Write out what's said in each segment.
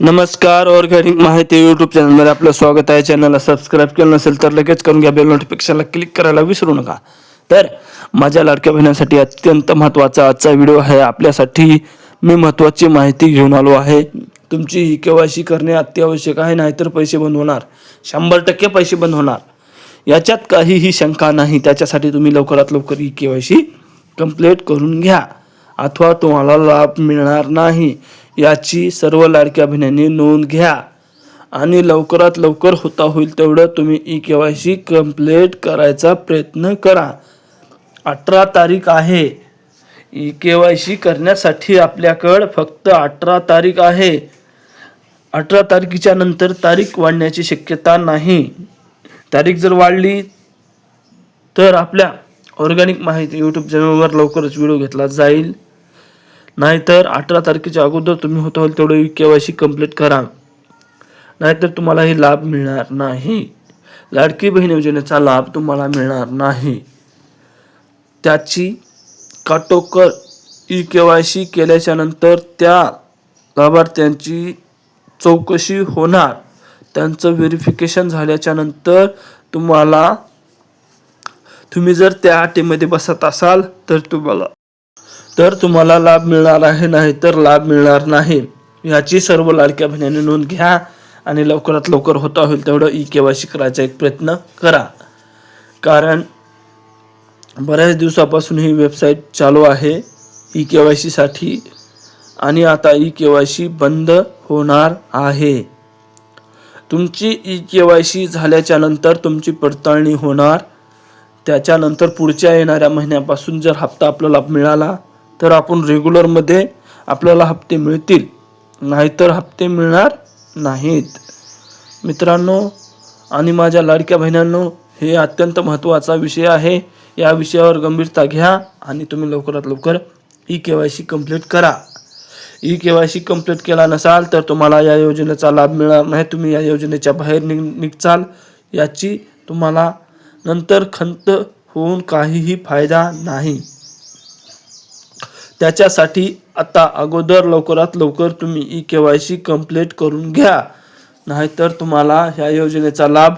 नमस्कार ऑर्गॅनिक माहिती यूट्यूब चॅनलमध्ये आपलं स्वागत आहे. चॅनलला सबस्क्राईब केलं नसेल तर लगेच करून घ्या. बेल नोटिफिकेशनला क्लिक करायला विसरू नका. तर माझ्या लाडक्या बहिणीसाठी अत्यंत महत्त्वाचा आजचा व्हिडिओ आहे. आपल्यासाठी मी महत्त्वाची माहिती घेऊन आलो आहे. तुमची ही केवायसी करणे अत्यावश्यक आहे नाहीतर पैसे बंद होणार. शंभर टक्के पैसे बंद होणार. याच्यात काहीही शंका नाही. त्याच्यासाठी तुम्ही लवकरात लवकर ही केवायसी कंप्लीट करून घ्या. अथवा तुम्हाला लाभ मिळणार नाही याची सर्व लाडक्या बहिणींनी नोंद घ्या. आणि लवकरात लवकर होता होईल तेवढं तुम्ही E K Y C complete करायचा प्रयत्न करा. अठरा तारीख आहे. ई के वाय सी करण्यासाठी आपल्याकडं फक्त अठरा तारीख आहे. अठरा तारखेच्या नंतर तारीख वाढण्याची शक्यता नाही. तारीख जर वाढली तर आपल्या ऑर्गॅनिक माहिती यूट्यूब चॅनलवर लवकरच व्हिडिओ घेतला जाईल. नाहीतर अठरा तारखेच्या अगोदर तुम्ही होता होईल तेवढं के वाय सी कंप्लीट करा. नाहीतर तुम्हाला हे लाभ मिळणार नाही. लाडकी बहीण योजनेचा लाभ तुम्हाला मिळणार नाही. त्याची काटोकर ई के वाय सी केल्याच्यानंतर त्या लाभार्थ्यांची चौकशी होणार. त्यांचं व्हेरिफिकेशन झाल्याच्यानंतर तुम्हाला तुम्ही जर त्या अटीमध्ये बसत असाल तर तुम्हाला तर तुम्हाला लाभ मिळणार आहे नाही तर लाभ मिळणार नाही. याची सर्व लाडक्या बहिणीने नोंद घ्या आणि लवकरात लवकर होता होईल तेवढं ई के वाय सी करायचा एक प्रयत्न करा. कारण बऱ्याच दिवसापासून ही वेबसाईट चालू आहे ई के वाय सीसाठी आणि आता ई के वाय सी बंद होणार आहे. तुमची ई के वाय सी झाल्याच्यानंतर तुमची पडताळणी होणार. त्याच्यानंतर पुढच्या येणाऱ्या महिन्यापासून जर हप्ता आपल्याला मिळाला तर आपण रेग्युलरमध्ये आपल्याला हप्ते मिळतील. नाहीतर हप्ते मिळणार नाहीत. मित्रांनो आणि माझ्या लाडक्या बहिणांनो हे अत्यंत महत्त्वाचा विषय आहे. या विषयावर गंभीरता घ्या आणि तुम्ही लवकरात लवकर E K Y C complete करा. E K Y C complete केला नसाल तर तुम्हाला या योजनेचा लाभ मिळणार नाही. तुम्ही या योजनेच्या बाहेर निघ निघचाल. याची तुम्हाला नंतर खंत होऊन काहीही फायदा नाही. त्याच्यासाठी आता अगोदर लवकरात लवकर तुम्ही E K Y C complete करून घ्या. नाहीतर तुम्हाला ह्या योजनेचा लाभ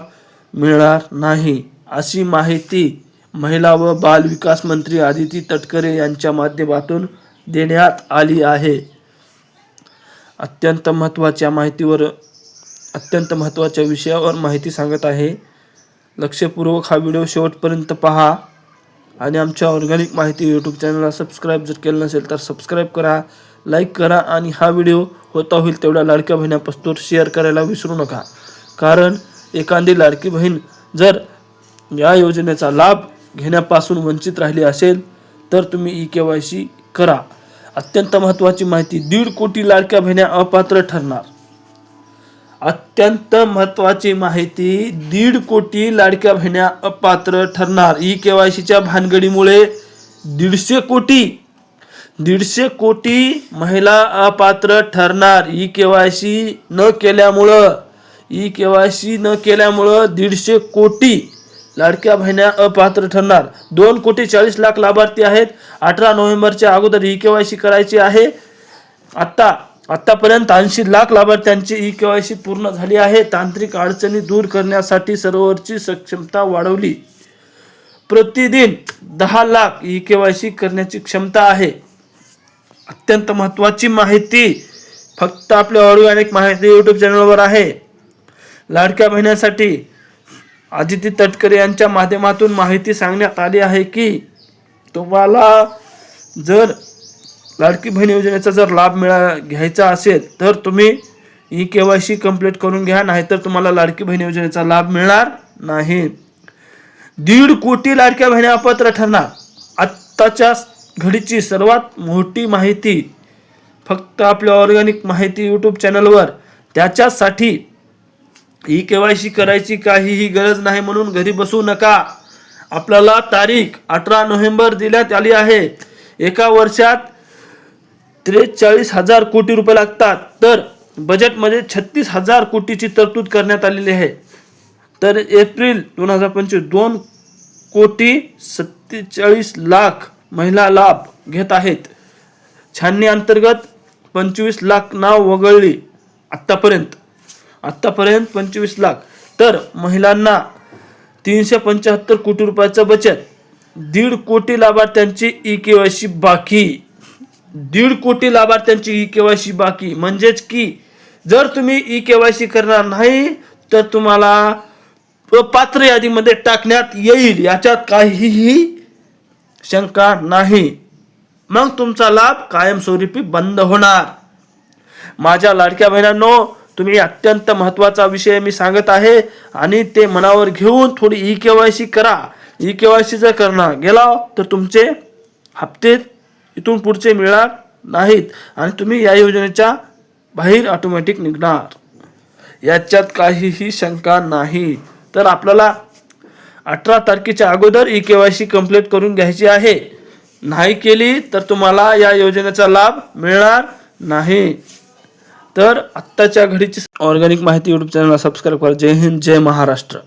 मिळणार नाही. अशी माहिती महिला व बाल विकास मंत्री आदिती तटकरे यांच्या माध्यमातून देण्यात आली आहे. अत्यंत महत्त्वाच्या माहितीवर अत्यंत महत्त्वाच्या विषयावर माहिती सांगत आहे. लक्षपूर्वक हा व्हिडिओ शेवटपर्यंत पहा. आणि आमच्या ऑर्गॅनिक माहिती यूट्यूब चॅनलला सबस्क्राईब जर केलं नसेल तर सबस्क्राईब करा लाईक करा आणि हा व्हिडिओ होता होईल तेवढ्या लाडक्या बहिण्यापासून शेअर करायला विसरू नका. कारण एखादी लाडकी बहीण जर या योजनेचा लाभ घेण्यापासून वंचित राहिली असेल तर तुम्ही ई के वाय सी करा. अत्यंत महत्त्वाची माहिती दीड कोटी लाडक्या बहिण्या अपात्र ठरणार. अत्यंत महत्वाची माहिती दीड कोटी लाडक्या बहिण्या अपात्र ठरणार. ई के वाय सीच्या भानगडीमुळे दीडशे कोटी दीडशे कोटी महिला अपात्र ठरणार. ई के वाय सी न केल्यामुळं ई के वाय सी न केल्यामुळं दीडशे कोटी लाडक्या बहिण्या अपात्र ठरणार. दोन कोटी चाळीस लाख लाभार्थी आहेत. अठरा नोव्हेंबरच्या अगोदर ई के वाय सी करायची आहे. आत्ता आतापर्यंत ऐंशी लाख लाभार्थ्यांची ई के वाय सी पूर्ण झाली आहे. तांत्रिक अडचणी दूर करण्यासाठी सर्व्हरची सक्षमता वाढवली. प्रतिदिन दहा lakh E K Y C करण्याची क्षमता आहे. अत्यंत महत्त्वाची माहिती फक्त आपल्या ऑर्गॅनिक माहिती यूट्यूब चॅनलवर आहे. लाडक्या बहिण्यासाठी आदिती तटकरे यांच्या माध्यमातून माहिती सांगण्यात आली आहे की तुम्हाला जर लाडकी बहीण योजनेचा जर लाभ मिळा घ्यायचा असेल तर तुम्ही E K Y C complete करून घ्या नाहीतर तुम्हाला लाडकी बहीण योजनेचा लाभ मिळणार नाही. दीड कोटी लाडक्या बहिणी अपात्र ठरणार. आत्ताच्या घडीची सर्वात मोठी माहिती फक्त आपल्या ऑर्गॅनिक माहिती यूट्यूब चॅनलवर त्याच्यासाठी ई के वाय सी करायची काहीही गरज नाही म्हणून घरी बसू नका. आपल्याला तारीख अठरा नोव्हेंबर देण्यात आली आहे. एका वर्षात त्रेचाळीस हजार कोटी रुपये लागतात. तर बजेटमध्ये छत्तीस हजार कोटीची तरतूद करण्यात आलेली आहे. तर एप्रिल दोन हजार पंचवीस दोन कोटी सत्तेचाळीस लाख महिला लाभ घेत आहेत. छाननी अंतर्गत पंचवीस लाख नाव वगळली आत्तापर्यंत. आत्तापर्यंत पंचवीस लाख. तर महिलांना तीनशे पंच्याहत्तर कोटी रुपयाचं बचत. दीड कोटी लाभार्थ्यांची ई के वाय सी बाकी. दीड कोटी लाभार्थ्यांची ई केवायसी सी बाकी. म्हणजेच की जर तुम्ही ई केवायसी सी करणार नाही तर तुम्हाला पात्र यादीमध्ये टाकण्यात येईल. याच्यात काहीही शंका नाही. मग तुमचा लाभ कायमस्वरूपी बंद होणार. माझ्या लाडक्या बहिणांनो तुम्ही अत्यंत महत्त्वाचा विषय मी सांगत आहे आणि ते मनावर घेऊन थोडी ई के वाय सी करा. ई के वाय सी जर करणार गेला तर तुमचे हप्ते इथून पुढचे मिळणार नाहीत. आणि तुम्ही या योजनेच्या बाहेर ऑटोमॅटिक निघणार. याच्यात काहीही शंका नाही. तर आपल्याला अठरा तारखेच्या अगोदर E K Y C complete करून घ्यायची आहे. नाही केली तर तुम्हाला या योजनेचा लाभ मिळणार नाही. तर आत्ताच्या घडीची ऑर्गॅनिक माहिती यूट्यूब चॅनलला सबस्क्राईब करा. जय हिंद जय महाराष्ट्र.